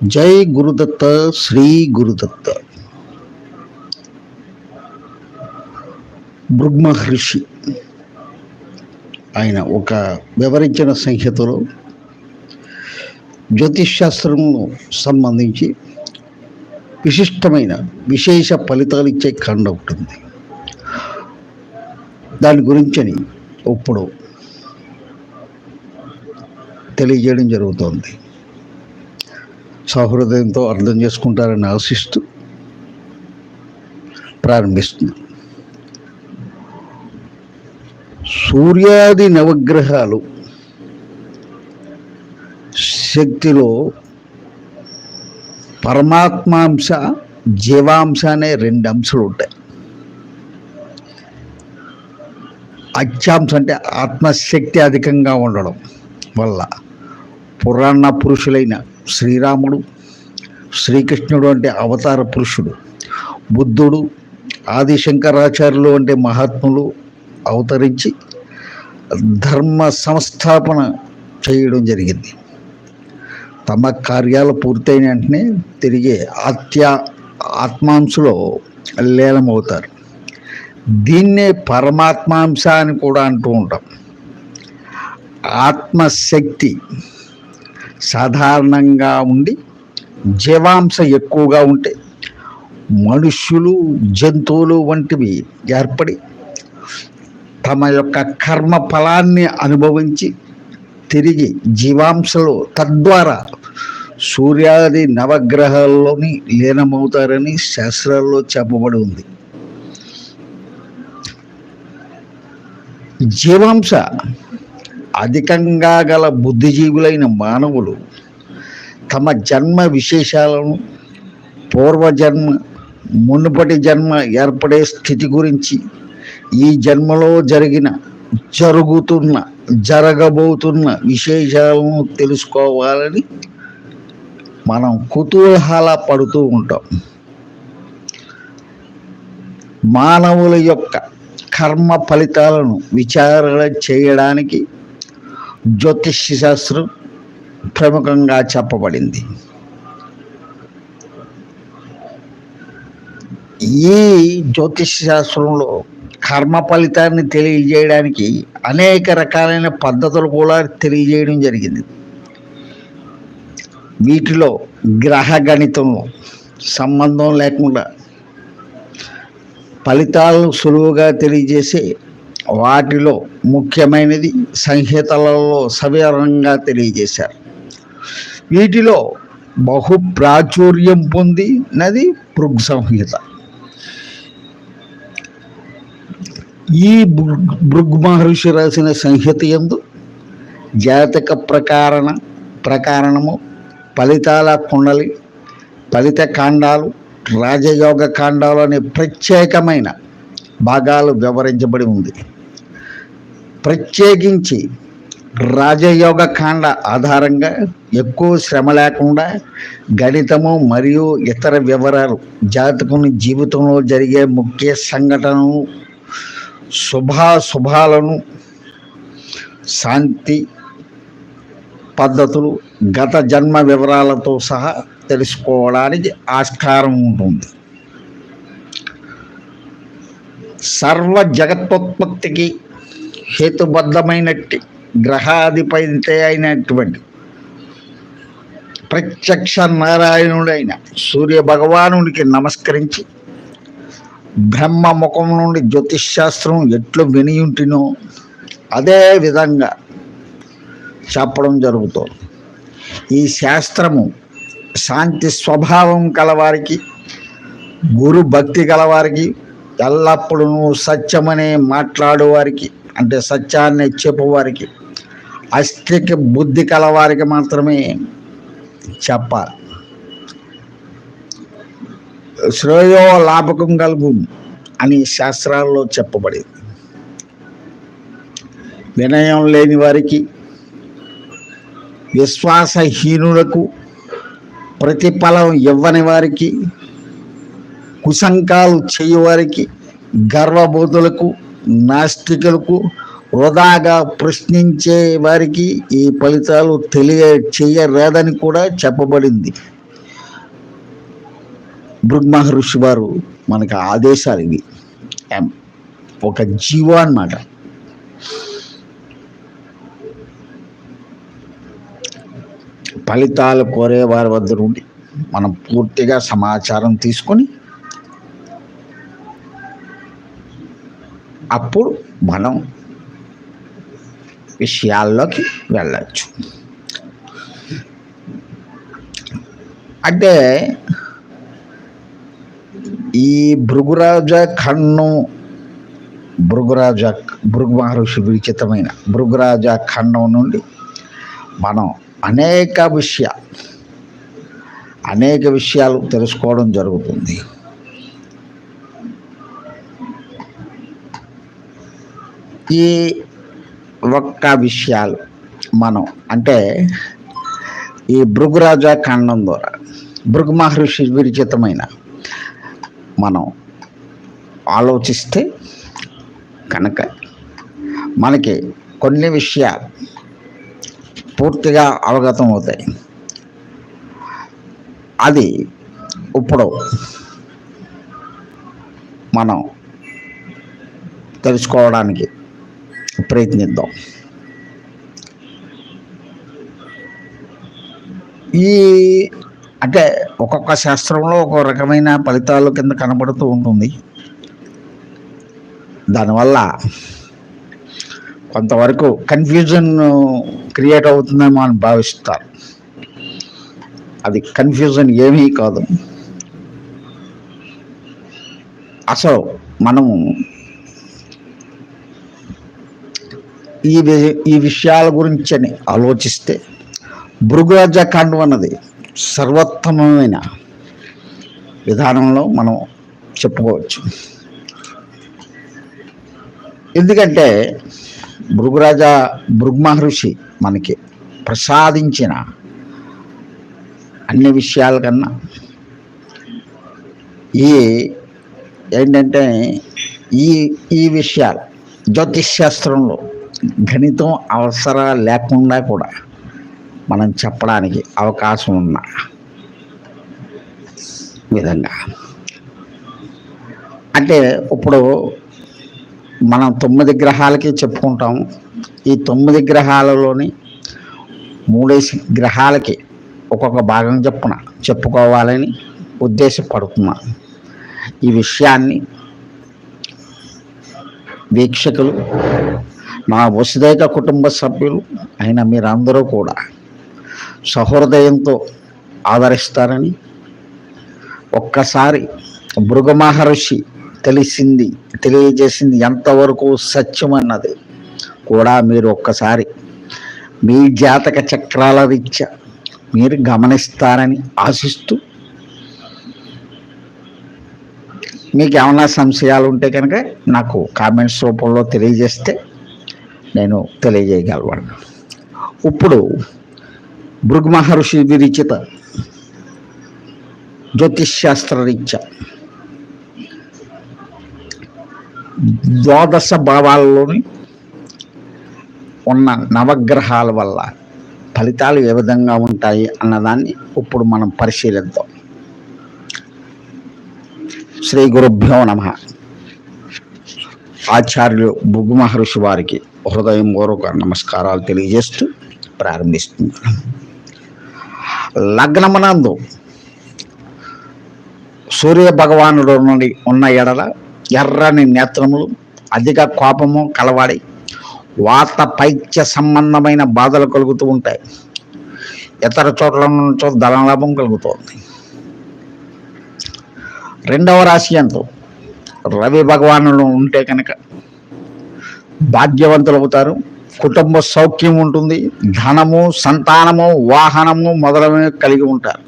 జై గురుదత్త శ్రీ గురుదత్త. భృగ్మహర్షి ఆయన ఒక వివరించిన సంహితలో జ్యోతిష్ సంబంధించి విశిష్టమైన విశేష ఫలితాలు ఇచ్చే ఖండ ఉంటుంది దాని గురించని ఇప్పుడు తెలియజేయడం జరుగుతోంది. సహృదయంతో అర్థం చేసుకుంటారని ఆశిస్తూ ప్రారంభిస్తున్నాను సూర్యాది నవగ్రహాలు శక్తిలో పరమాత్మాంశ జీవాంశ అనే రెండు అంశాలు ఉంటాయి. అత్యాంశ అంటే ఆత్మశక్తి అధికంగా ఉండడం వల్ల పురాణ పురుషులైన శ్రీరాముడు శ్రీకృష్ణుడు అంటే అవతార పురుషుడు. బుద్ధుడు ఆదిశంకరాచార్యులు అంటే మహాత్ములు అవతరించి ధర్మ సంస్థాపన చేయడం జరిగింది. తమ కార్యాలు పూర్తయిన వెంటనే తిరిగి ఆత్య ఆత్మాంశలో లీనమవుతారు. దీన్నే పరమాత్మాంశ అని కూడా అంటూ ఉంటాం. ఆత్మశక్తి సాధారణంగా ఉండి జీవాంశ ఎక్కువగా ఉంటే మనుష్యులు జంతువులు వంటివి ఏర్పడి తమ యొక్క కర్మ ఫలాన్ని అనుభవించి తిరిగి జీవాంశలో తద్వారా సూర్యాది నవగ్రహాల్లోని లీనమవుతారని శాస్త్రాల్లో చెప్పబడి ఉంది. జీవాంశ అధికంగా గల బుద్ధిజీవులైన మానవులు తమ జన్మ విశేషాలను పూర్వజన్మ మునుపటి జన్మ ఏర్పడే స్థితి గురించి ఈ జన్మలో జరిగిన జరుగుతున్న జరగబోతున్న విశేషాలను తెలుసుకోవాలని మనం కుతూహల పడుతూ ఉంటాం. మానవుల యొక్క కర్మ ఫలితాలను విచారణ చేయడానికి జ్యోతిష్య శాస్త్రం ప్రముఖంగా చెప్పబడింది. ఈ జ్యోతిష్ శాస్త్రంలో కర్మ ఫలితాన్ని తెలియజేయడానికి అనేక రకాలైన పద్ధతులు కూడా తెలియజేయడం జరిగింది. వీటిలో గ్రహ గణితంలో సంబంధం లేకుండా ఫలితాలను సులువుగా తెలియజేసే వాటిలో ముఖ్యమైనది సంహితలలో సవివరంగా తెలియజేశారు. వీటిలో బహు ప్రాచుర్యం పొందినది భృగ్ సంహిత. ఈ భృగ్ భృగ్ మహర్షి రాసిన సంహిత ఎందు జాతక ప్రకారణ ప్రకారణము ఫలితాల కుండలి ఫలిత కాండాలు రాజయోగ కాండాలు అనే ప్రత్యేకమైన భాగాలు వివరించబడి ఉంది. ప్రత్యేకించి రాజయోగ కాండ ఆధారంగా ఎక్కువ శ్రమ లేకుండా గణితము మరియు ఇతర వివరాలు జాతకుని జీవితంలో జరిగే ముఖ్య సంఘటనలు శుభాశుభాలను శాంతి పద్ధతులు గత జన్మ వివరాలతో సహా తెలుసుకోవడానికి ఆస్కారం ఉంటుంది. సర్వ జగత్తుత్పత్తికి హేతుబద్ధమైనట్టి గ్రహాధిపతి అయినటువంటి ప్రత్యక్ష నారాయణుడైన సూర్య భగవానుడికి నమస్కరించి బ్రహ్మ ముఖం నుండి జ్యోతిష్ శాస్త్రం ఎట్లు వినియుంటినో అదే విధంగా చెప్పడం జరుగుతుంది. ఈ శాస్త్రము శాంతి స్వభావం కలవారికి గురు భక్తి గలవారికి ఎల్లప్పుడూ సత్యమనే మాట్లాడేవారికి అంటే సత్యాన్ని చెప్పేవారికి అస్థిక బుద్ధి కలవారికి మాత్రమే చెప్పాలి. శ్రేయో లాభకం కలుగు అని శాస్త్రాల్లో చెప్పబడింది. వినయం లేని వారికి విశ్వాసహీనులకు ప్రతిఫలం ఇవ్వని వారికి కుశంకాలు చేయవారికి గర్వబోధులకు నాస్తికులకు వృధాగా ప్రశ్నించే వారికి ఈ ఫలితాలు తెలియ చేయరాదని కూడా చెప్పబడింది. భృగ్ మహర్షి వారు మనకి ఆదేశాలు ఇవి. ఒక జీవ అన్నమాట. ఫలితాలు కోరే వారి వద్ద నుండి మనం పూర్తిగా సమాచారం తీసుకొని అప్పుడు మనం విషయాల్లోకి వెళ్ళచ్చు. అంటే ఈ భృగురాజ ఖండం భృగురాజ భృగు మహర్షి విచితమైన భృగురాజ ఖండం నుండి మనం అనేక విషయాలు అనేక విషయాలు తెలుసుకోవడం జరుగుతుంది. ఈ ఒక్క విషయాలు మనం అంటే ఈ భృగురాజా ఖండం ద్వారా భృగు మహర్షి విరచితమైన మనం ఆలోచిస్తే కనుక మనకి కొన్ని విషయాలు పూర్తిగా అవగతం అవుతాయి. అది ఇప్పుడు మనం తెలుసుకోవడానికి ప్రయత్నిద్దాం. ఈ అంటే ఒక్కొక్క శాస్త్రంలో ఒక రకమైన ఫలితాలు కింద కనబడుతూ ఉంటుంది. దానివల్ల కొంతవరకు కన్ఫ్యూజన్ క్రియేట్ అవుతుందేమో అని భావిస్తారు. అది కన్ఫ్యూజన్ ఏమీ కాదు. అసలు మనము ఈ వి- ఈ విషయాల గురించి అని ఆలోచిస్తే భృగురాజకాండం అన్నది సర్వోత్తమమైన విధానంలో మనం చెప్పుకోవచ్చు. ఎందుకంటే భృగురాజ భృగ్ మహర్షి మనకి ప్రసాదించిన అన్ని విషయాల కన్నా ఈ ఏంటంటే ఈ ఈ విషయాలు జ్యోతిష్ శాస్త్రంలో గణితం అవసరం లేకుండా కూడా మనం చెప్పడానికి అవకాశం ఉన్న విధంగా. అంటే ఇప్పుడు మనం తొమ్మిది గ్రహాలకి చెప్పుకుంటాం. ఈ తొమ్మిది గ్రహాలలోని మూడేసి గ్రహాలకి ఒక్కొక్క భాగం చెప్పున చెప్పుకోవాలని ఉద్దేశపడుతున్నాను ఈ విషయాన్ని వీక్షకులు మా వసుదైక కుటుంబ సభ్యులు అయిన మీరందరూ కూడా సహృదయంతో ఆదరిస్తారని ఒక్కసారి మహర్షి తెలిసింది తెలియజేసింది ఎంతవరకు సత్యం అన్నది కూడా మీరు ఒక్కసారి మీ జాతక చక్రాల రీత్యా మీరు గమనిస్తారని ఆశిస్తూ మీకు ఏమైనా సంశయాలు ఉంటే కనుక నాకు కామెంట్స్ రూపంలో తెలియజేస్తే నేను తెలియజేయగలవాడు ఇప్పుడు భృగ్ మహర్షి విరిచిత జ్యోతిష్ శాస్త్ర రీత్యా ద్వాదశ భావాల్లోని ఉన్న నవగ్రహాల వల్ల ఫలితాలు ఏ విధంగా ఉంటాయి అన్నదాన్ని ఇప్పుడు మనం పరిశీలిద్దాం. శ్రీ గురుభ్యో నమ. ఆచార్యులు భుగు మహర్షి వారికి హృదయం హృదయపూర్వక నమస్కారాలు తెలియజేస్తూ ప్రారంభిస్తున్నాను. లగ్నమునందు సూర్య భగవానుడు నుండి ఉన్న ఎడల ఎర్రని నేత్రములు అధిక కోపము కలవాడి వాత పైత్య సంబంధమైన బాధలు కలుగుతూ ఉంటాయి. ఇతర చోట్ల నుంచో ధనలాభం కలుగుతుంది. రెండవ రాశి ఎంతో రవి భగవానులు ఉంటే కనుక భాగ్యవంతులు అవుతారు కుటుంబ సౌఖ్యం ఉంటుంది. ధనము సంతానము వాహనము మొదలైనవి కలిగి ఉంటారు.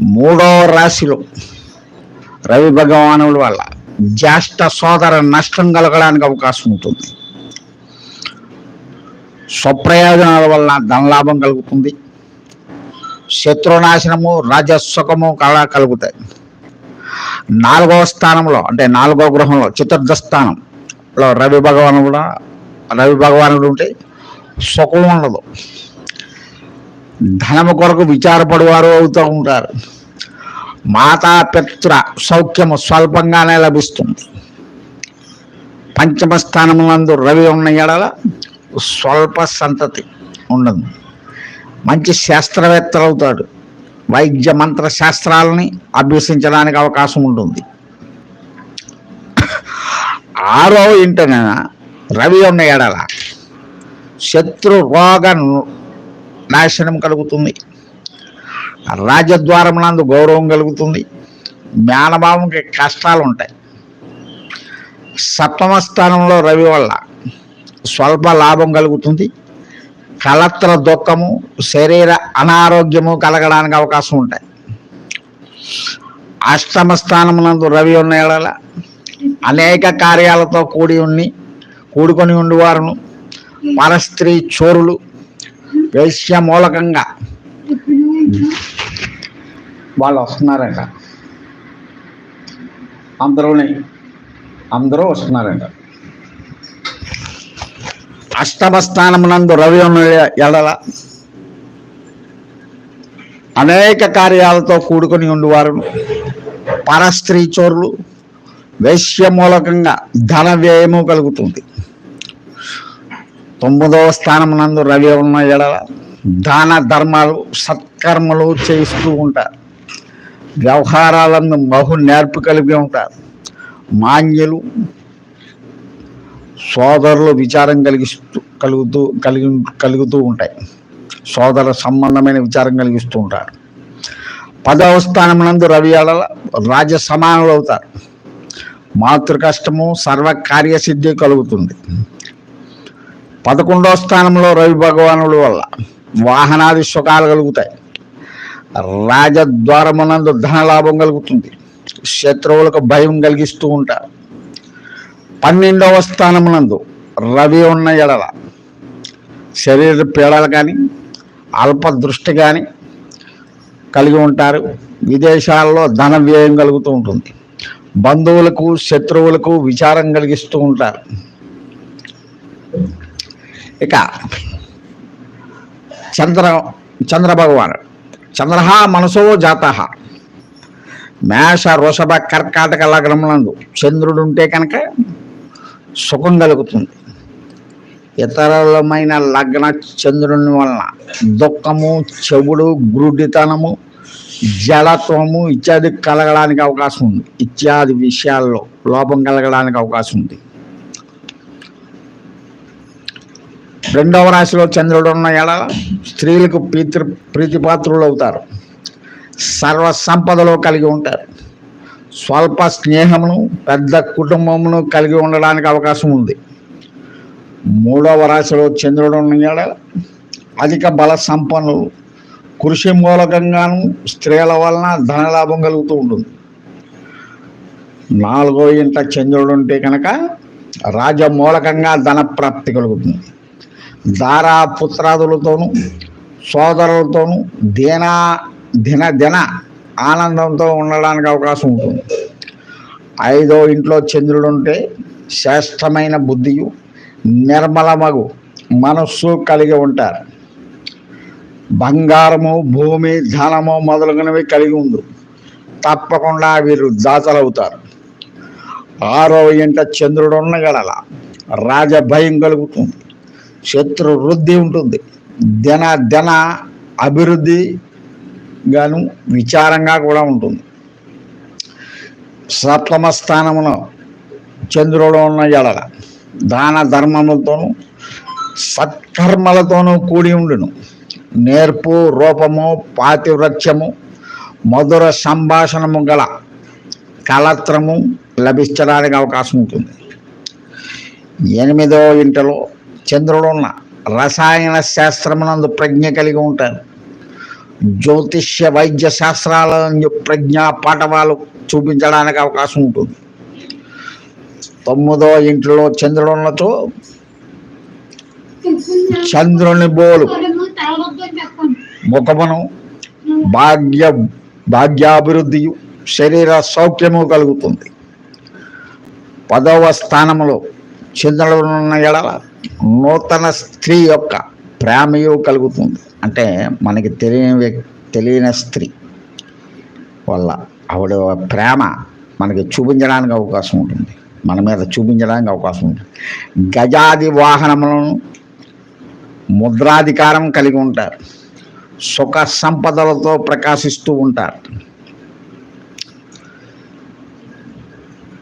మూడవ రాశిలో రవి భగవానుల వల్ల జ్యేష్ఠ సోదర నష్టం కలగడానికి అవకాశం ఉంటుంది. స్వప్రయోజనాల వలన ధనలాభం కలుగుతుంది. శత్రునాశనము రాజసుఖము కళ కలుగుతాయి. నాలుగవ స్థానంలో అంటే నాలుగవ గృహంలో చతుర్థ స్థానంలో రవి భగవానుడు కూడా రవి భగవానుడు ఉంటే సుఖం ఉండదు. ధనము కొరకు విచారపడేవారు అవుతూ ఉంటారు. మాతాపిత్ర సౌఖ్యము స్వల్పంగానే లభిస్తుంది. పంచమ స్థానమునందు రవి ఉన్న ఎడల స్వల్ప సంతతి ఉండదు. మంచి శాస్త్రవేత్తలు అవుతాడు. వైద్య మంత్ర శాస్త్రాలని అభ్యసించడానికి అవకాశం ఉంటుంది. ఆరో ఇంటన రవి ఉన్న ఎడల శత్రు రోగ నాశనం కలుగుతుంది. రాజద్వారమునందు గౌరవం కలుగుతుంది. జ్ఞానభావంకి కష్టాలు ఉంటాయి సప్తమ స్థానంలో రవి వల్ల స్వల్ప లాభం కలుగుతుంది. కలత్ర దుఃఖము శరీర అనారోగ్యము కలగడానికి అవకాశం ఉంటాయి. అష్టమ స్థానమునందు రవి ఉన్న ఎడల అనేక కార్యాలతో కూడి ఉండి కూడుకొని ఉండేవారును. పరస్త్రీ చోరులు వేశ్య మూలకంగా వాళ్ళు వస్తున్నారంట. అందరూని అందరూ వస్తున్నారంట. అష్టమ స్థానమునందు రవి ఉన్న ఎడల. అనేక కార్యాలతో కూడుకొని ఉండేవారు పరస్త్రీ చోరులు వేశ్య మూలకంగా ధన వ్యయము కలుగుతుంది. తొమ్మిదవ స్థానమునందు రవి ఉన్న ఎడల దాన ధర్మాలు సత్కర్మలు చేస్తూ ఉంటారు. వ్యవహారాలను బహు నేర్పు కలిగి ఉంటారు. మాన్యులు సోదరులు విచారం కలిగిస్తూ కలుగుతూ కలిగి కలుగుతూ ఉంటాయి. సోదర సంబంధమైన విచారం కలిగిస్తూ ఉంటారు. పదవ స్థానమునందు రవి ఎడల రాజ సమానులు అవుతారు. మాతృ కష్టము సర్వ కార్యసిద్ధి కలుగుతుంది. పదకొండవ స్థానంలో రవి భగవానుల వల్ల వాహనాది సుఖాలు కలుగుతాయి. రాజద్వారమునందు ధనలాభం కలుగుతుంది. శత్రువులకు భయం కలిగిస్తూ ఉంటారు. పన్నెండవ స్థానమునందు రవి ఉన్న ఎడల శరీర పీడలు కానీ అల్ప దృష్టి కానీ కలిగి ఉంటారు. విదేశాల్లో ధన వ్యయం కలుగుతూ ఉంటుంది. బంధువులకు శత్రువులకు విచారం కలిగిస్తూ ఉంటారు. ఇక చంద్ర చంద్రభగవాను చంద్ర మనసో జాత. మేష వృషభ కర్కాటక లగ్నములందు చంద్రుడు ఉంటే కనుక సుఖం కలుగుతుంది. ఇతరులమైన లగ్న చంద్రుని వలన దుఃఖము చెవుడు గ్రుడితనము జలత్వము ఇత్యాది కలగడానికి అవకాశం ఉంది. ఇత్యాది విషయాల్లో లోపం కలగడానికి అవకాశం ఉంది. రెండవ రాశిలో చంద్రుడు ఉన్న ఎడ స్త్రీలకు ప్రీతి ప్రీతిపాత్రులు అవుతారు. సర్వ సంపదలో కలిగి ఉంటారు. స్వల్ప స్నేహమును పెద్ద కుటుంబమును కలిగి ఉండడానికి అవకాశం ఉంది. మూడవ రాశిలో చంద్రుడు ఉన్న అధిక బల సంపన్నులు కృషి మూలకంగాను స్త్రీల వలన ధనలాభం కలుగుతూ ఉంటుంది. నాలుగో ఇంట చంద్రుడు ఉంటే కనుక రాజమూలకంగా ధన ప్రాప్తి కలుగుతుంది. దారా పుత్రాదులతోనూ సోదరులతోనూ దీనా దిన దిన ఆనందంతో ఉండడానికి అవకాశం ఉంటుంది. ఐదో ఇంట్లో చంద్రుడు ఉంటే శ్రేష్టమైన బుద్ధియు నిర్మలమగు మనస్సు కలిగి ఉంటారు. బంగారము భూమి ధనము మొదలగునవి కలిగి ఉంది తప్పకుండా వీరు దాతలవుతారు ఆరో ఇంట చంద్రుడు ఉన్న గడల రాజభయం కలుగుతుంది. శత్రు వృద్ధి ఉంటుంది. దిన దిన అభివృద్ధి గాను విచారంగా కూడా ఉంటుంది. సప్తమ స్థానములో చంద్రుడు ఉన్న ఎడల దాన ధర్మములతోనూ సత్కర్మలతోనూ కూడి ఉండును. నేర్పు రూపము పాతివృక్ష్యము మధుర సంభాషణము గల కలత్రము లభించడానికి అవకాశం ఉంటుంది. ఎనిమిదో ఇంటలో చంద్రుడున్న రసాయన శాస్త్రమునందు ప్రజ్ఞ కలిగి ఉంటారు జ్యోతిష్య వైద్య శాస్త్రాల ప్రజ్ఞా పాఠవాలు చూపించడానికి అవకాశం ఉంటుంది. తొమ్మిదో ఇంట్లో చంద్రుడున్నతో చంద్రుని బోలు. ముఖమును భాగ్య భాగ్యాభివృద్ధి శరీర సౌఖ్యము కలుగుతుంది. పదవ స్థానములో చంద్రుడున్న ఎడల నూతన స్త్రీ యొక్క ప్రేమయు కలుగుతుంది. అంటే మనకి తెలియని వ్యక్తి తెలియని స్త్రీ వల్ల ఆవిడ ప్రేమ మనకి చూపించడానికి అవకాశం ఉంటుంది. మన మీద చూపించడానికి అవకాశం ఉంటుంది. గజాది వాహనములను ముద్రాధికారం కలిగి ఉంటారు. సుఖ సంపదలతో ప్రకాశిస్తూ ఉంటారు.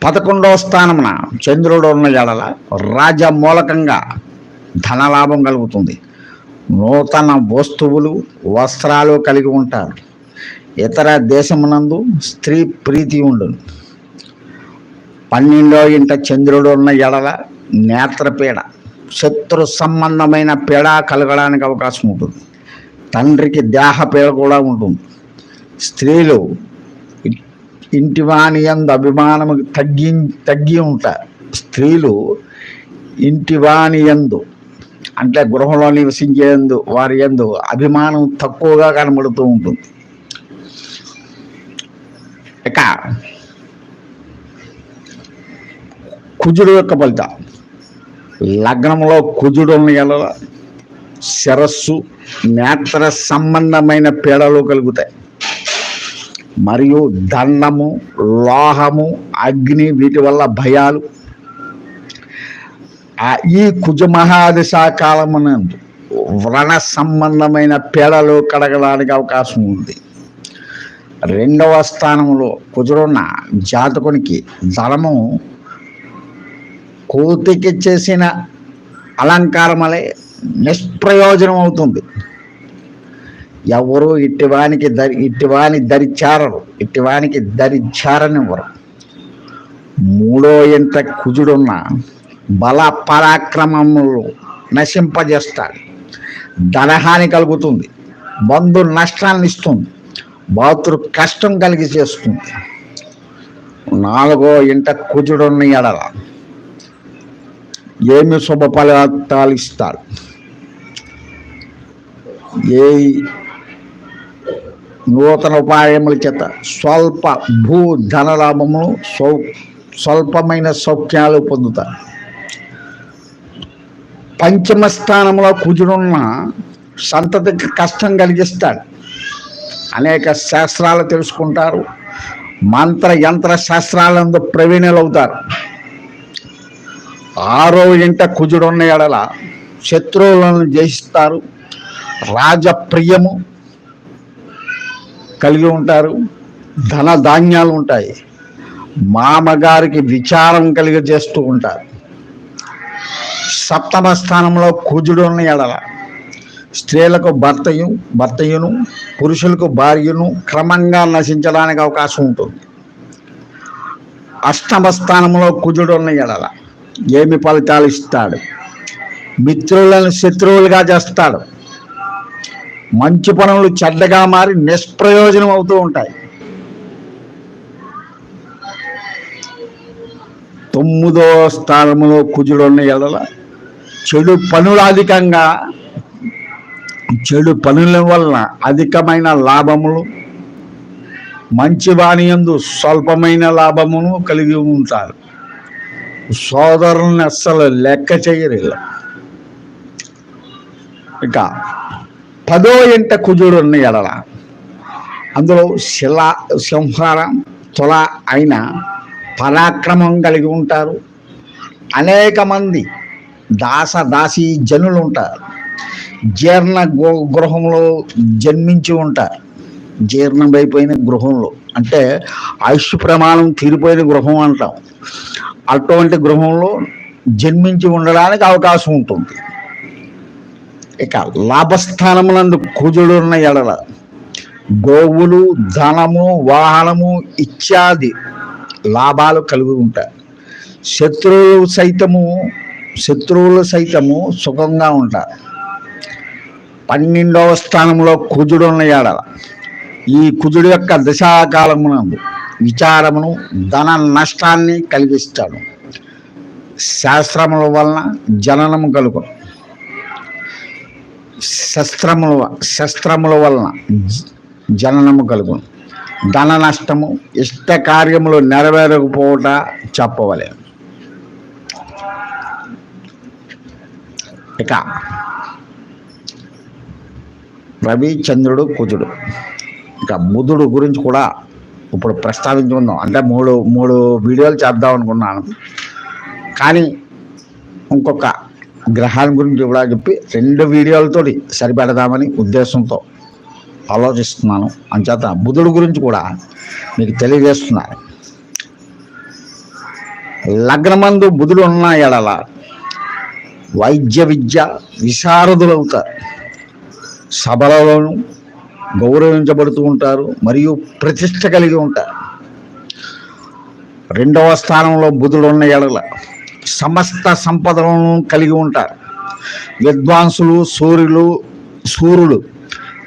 పదకొండవ స్థానమున చంద్రుడు ఉన్న ఎడల రాజమూలకంగా ధనలాభం కలుగుతుంది. నూతన వస్తువులు వస్త్రాలు కలిగి ఉంటారు. ఇతర దేశమునందు స్త్రీ ప్రీతి ఉండును. పన్నెండో ఇంట చంద్రుడు ఉన్న ఎడల నేత్రపీడ శత్రు సంబంధమైన పీడ కలగడానికి అవకాశం ఉంటుంది. తండ్రికి దేహ పీడ కూడా ఉంటుంది. స్త్రీలు ఇంటివాని ఇంటి వాణి యందు అభిమానము తగ్గి తగ్గి ఉంటారు. స్త్రీలు ఇంటి వాణి అంటే గృహంలో నివసించేందు వారి యందు అభిమానం తక్కువగా కనబడుతూ ఉంటుంది. ఇక కుజుడు యొక్క ఫలితం లగ్నంలో కుజుడు ఉన్న శిరస్సు నేత్ర సంబంధమైన పీడలు కలుగుతాయి. మరియు దండము లోహము అగ్ని వీటి వల్ల భయాలు ఈ కుజ మహాదశ కాలమునందు వ్రణ సంబంధమైన పీడలు కడగడానికి అవకాశం ఉంది. రెండవ స్థానంలో కుజుడున్న జాతకునికి ధనము కోతికి చేసిన అలంకారమలే నిష్ప్రయోజనం అవుతుంది. ఎవరు ఇట్టివానికి దరి ఇట్టివాని దరిచారరు ఇట్టివానికి దరిచారనివ్వరు. మూడో ఇంట కుజుడున్న బల పరాక్రమములు నశింపజేస్తాడు. ధనహాని కలుగుతుంది. బంధు నష్టాన్ని ఇస్తుంది. బాతురు కష్టం కలిగి చేస్తుంది. నాలుగో ఇంట కుజుడున్న ఎడల ఏమి శుభ ఫలితాలు ఇస్తాడు? ఏ నూతన ఉపాయముల చేత స్వల్ప భూ ధనలాభములు స్వ స్వల్పమైన సౌఖ్యాలు పొందుతారు పంచమ స్థానంలో కుజుడున్న సంతతికి కష్టం కలిగిస్తాడు. అనేక శాస్త్రాలు తెలుసుకుంటారు. మంత్ర యంత్ర శాస్త్రాలందు ప్రవీణులు అవుతారు ఆరో ఇంట కుజుడున్న ఎడల శత్రువులను జయిస్తారు. రాజప్రియము కలిగి ఉంటారు. ధన ధాన్యాలు ఉంటాయి. మామగారికి విచారం కలిగజేస్తూ ఉంటారు. సప్తమ స్థానంలో కుజుడు ఉన్న ఎడల. స్త్రీలకు భర్తయు భర్తయును పురుషులకు భార్యను క్రమంగా నశించడానికి అవకాశం ఉంటుంది. అష్టమ స్థానంలో కుజుడు ఉన్న ఎడల. ఏమి ఫలితాలు ఇస్తాడు? మిత్రులను శత్రువులుగా చేస్తాడు. మంచి పనులు చెడ్డగా మారి నిష్ప్రయోజనం అవుతూ ఉంటాయి. తొమ్మిదో స్థానంలో కుజుడున్న ఎడల. చెడు పనులు అధికంగా చెడు పనుల వలన అధికమైన లాభములు మంచి వాణియందు స్వల్పమైన లాభమును కలిగి ఉంటారు. సోదరుని అస్సలు లెక్క చేయరు ఇక పదో ఇంట కుజుడు ఉన్న ఎడల అందులో శిలా సంహారం తుల అయిన పరాక్రమం కలిగి ఉంటారు. అనేక మంది దాస దాసి జనులు ఉంటారు జీర్ణ గృహంలో జన్మించి ఉంటారు జీర్ణమైపోయిన గృహంలో. అంటే ఆయుష్ ప్రమాణం తీరిపోయిన గృహం అంటాం. అటువంటి గృహంలో జన్మించి ఉండడానికి అవకాశం ఉంటుంది. ఇక లాభస్థానములందు కుజుడున్న ఎడల గోవులు ధనము వాహనము ఇత్యాది లాభాలు కలిగి ఉంటాయి శత్రువులు సైతము శత్రువులు సైతము సుఖంగా ఉంటారు. పన్నెండవ స్థానంలో కుజుడు ఉన్న ఏడల ఈ కుజుడు యొక్క దశాకాలమునందు విచారమును ధన నష్టాన్ని కలిగిస్తాడు. శాస్త్రముల వలన జననము కలుగు శస్త్రముల శస్త్రముల వలన జ- జననము కలుగును. ధన నష్టము ఇష్ట కార్యములు నెరవేరకపోవట చెప్పవలేదు ఇక రవి చంద్రుడు కుజుడు. ఇక బుధుడు గురించి కూడా ఇప్పుడు ప్రస్తావించుకుందాం. అంటే మూడు మూడు వీడియోలు చేద్దాం అనుకున్నాను. కానీ ఇంకొక గ్రహాల గురించి కూడా చెప్పి రెండు వీడియోలతో సరిపెడదామని ఉద్దేశంతో ఆలోచిస్తున్నాను. అంచేత బుధుడు గురించి కూడా మీకు తెలియజేస్తున్నాను లగ్నమందు బుధుడు ఉన్న ఎడల వైద్య విద్య విశారదులవుతారు సభలలోనూ గౌరవించబడుతూ ఉంటారు మరియు ప్రతిష్ట కలిగి ఉంటారు. రెండవ స్థానంలో బుధుడు ఉన్న ఎడల సమస్త సంపదలను కలిగి ఉంటారు. విద్వాంసులు సూర్యులు సూర్యుడు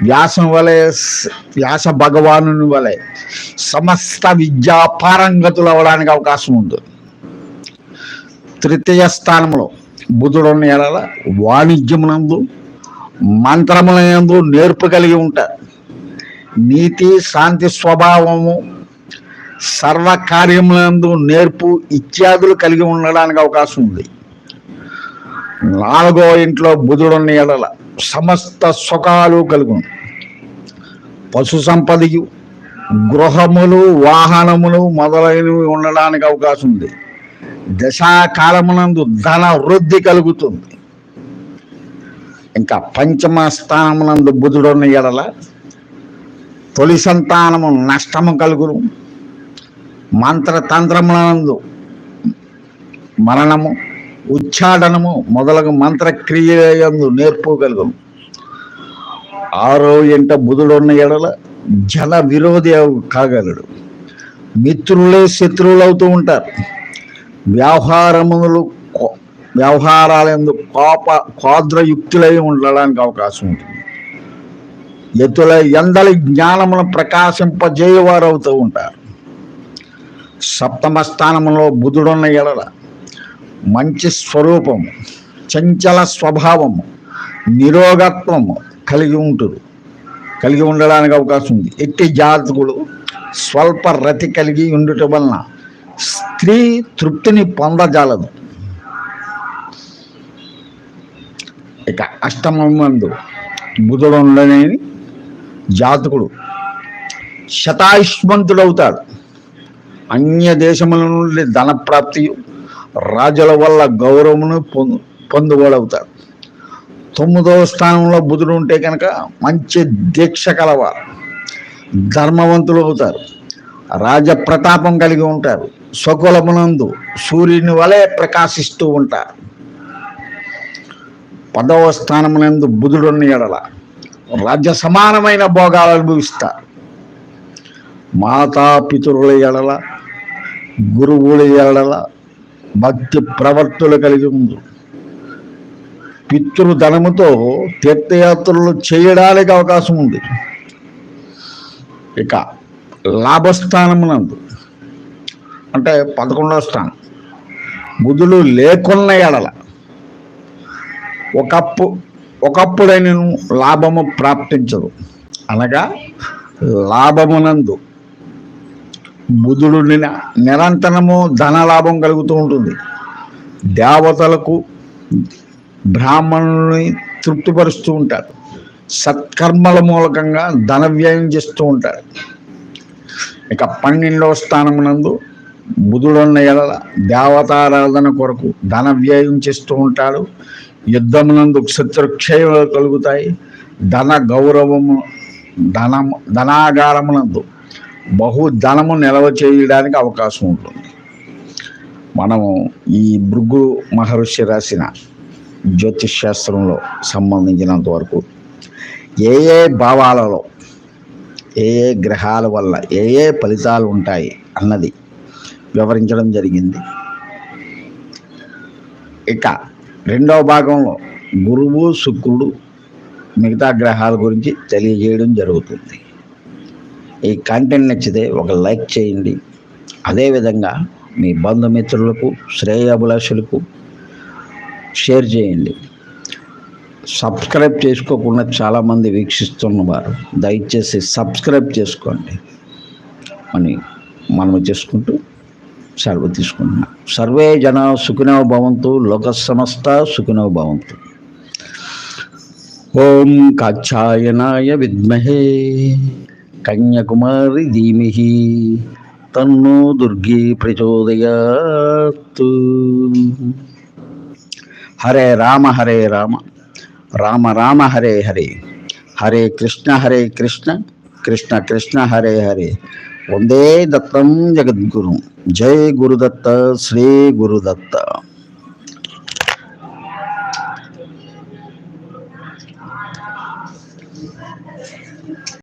వ్యాసం వలె వ్యాస భగవాను వలె సమస్త విద్యా పారంగతులు అవ్వడానికి అవకాశం ఉంది. తృతీయ స్థానంలో బుధుడు ఉన్న ఎడల వాణిజ్యమునందు మంత్రములందు నేర్పు కలిగి ఉంటారు నీతి శాంతి స్వభావము సర్వ కార్యములందు నేర్పు ఇత్యాదులు కలిగి ఉండడానికి అవకాశం ఉంది. నాలుగో ఇంట్లో బుధుడున్న ఎడల సమస్త సుఖాలు కలుగు పశు సంపదయు గృహములు వాహనములు మొదలైనవి ఉండడానికి అవకాశం ఉంది. దశాకాలమునందు ధన వృద్ధి కలుగుతుంది. ఇంకా పంచమ స్థానమునందు బుధుడున్న ఎడల తొలి సంతానము నష్టము కలుగును. మంత్రతంత్రములందు మరణము ఉచ్చాడనము మొదలగు మంత్రక్రియందు నేర్పుగలుగును ఆరో ఎంట బుధుడున్న ఎడల జన విరోధి కాగలడు. మిత్రులే శత్రువులు అవుతూ ఉంటారు. వ్యవహారములు కో- వ్యవహారాలందు కోప కోద్రయుక్తులై ఉండడానికి అవకాశం ఉంటుంది. ఎత్తుల ఎందలి జ్ఞానమును ప్రకాశింపజేయవారు అవుతూ ఉంటారు. సప్తమ స్థానంలో బుధుడున్న ఎడల మంచి స్వరూపము చంచల స్వభావము నిరోగత్వము కలిగి ఉంటుంది కలిగి ఉండడానికి అవకాశం ఉంది. ఎట్టి జాతకుడు స్వల్ప రతి కలిగి ఉండటం వలన స్త్రీ తృప్తిని పొందజాలదు. ఇక అష్టమందు బుధుడు ఉండలేని జాతకుడు శతాయుష్మంతుడవుతాడు. అన్య దేశముల నుండి ధనప్రాప్తి రాజుల వల్ల గౌరవమును పొందు పొందుగోడవుతాడు తొమ్మిదవ స్థానంలో బుధుడు ఉంటే కనుక మంచి దీక్ష కలవారు. ధర్మవంతులు అవుతారు రాజ ప్రతాపం కలిగి ఉంటారు. స్వకులమునందు సూర్యుని వలె ప్రకాశిస్తూ ఉంటారు పదవ స్థానమునందు బుధుడున్న ఎడల రాజ్య సమానమైన భోగాలు అనుభవిస్తారు మాతాపితరుల ఎడల గురువుల ఎడల భక్తి ప్రవర్తులు కలిగి ఉంది పితృధనముతో తీర్థయాత్రలు చేయడానికి అవకాశం ఉంది. ఇక లాభస్థానమునందు అంటే పదకొండవ స్థానం. బుధుడు లేకున్న ఎడల. ఒకప్పు ఒకప్పుడైనను లాభము ప్రాప్తించదు. అనగా లాభమునందు బుధుడు నిన- నిరంతరము ధన లాభం కలుగుతూ ఉంటుంది. దేవతలకు బ్రాహ్మణుని తృప్తిపరుస్తూ ఉంటారు. సత్కర్మల మూలకంగా ధన వ్యయం చేస్తూ ఉంటారు. ఇక పన్నెండవ స్థానమునందు బుధుడున్న ఎడల దేవతారాధన కొరకు ధన వ్యయం చేస్తూ ఉంటాడు. యుద్ధమునందు శత్రుక్షయములు కలుగుతాయి. ధన గౌరవము ధనము ధనాగారమునందు బహు ధనము నిల్వ చేయడానికి అవకాశం ఉంటుంది. మనము ఈ భృగు మహర్షి రాసిన జ్యోతిష్ శాస్త్రంలో సంబంధించినంత వరకు ఏ ఏ భావాలలో ఏ ఏ గ్రహాల వల్ల ఏ ఏ ఫలితాలు ఉంటాయి అన్నది వివరించడం జరిగింది. ఇక రెండవ భాగంలో గురువు శుక్రుడు మిగతా గ్రహాల గురించి తెలియజేయడం జరుగుతుంది. ఈ కంటెంట్ నచ్చితే ఒక లైక్ చేయండి. అదేవిధంగా మీ బంధుమిత్రులకు శ్రేయాభిలాషులకు షేర్ చేయండి. సబ్స్క్రైబ్ చేసుకోకుండా చాలామంది వీక్షిస్తున్నవారు దయచేసి సబ్స్క్రైబ్ చేసుకోండి. అని మనం చేసుకుంటూ సెలవు తీసుకుంటున్నాం సర్వే జన సుఖినో భవంతు లోక సమస్త సుఖినో భవంతు ఓం కాచాయనాయ విద్మహే కన్యాకుమారి ధీమిహి తన్ను దుర్గి ప్రచోదయాత్ హరే రామ హరే రామ రామ రామ హరే హరే హరే కృష్ణ హరే కృష్ణ కృష్ణ కృష్ణ హరే హరే వందే దత్తం జగద్గురు. జై గురుదత్త శ్రీ గురుదత్త.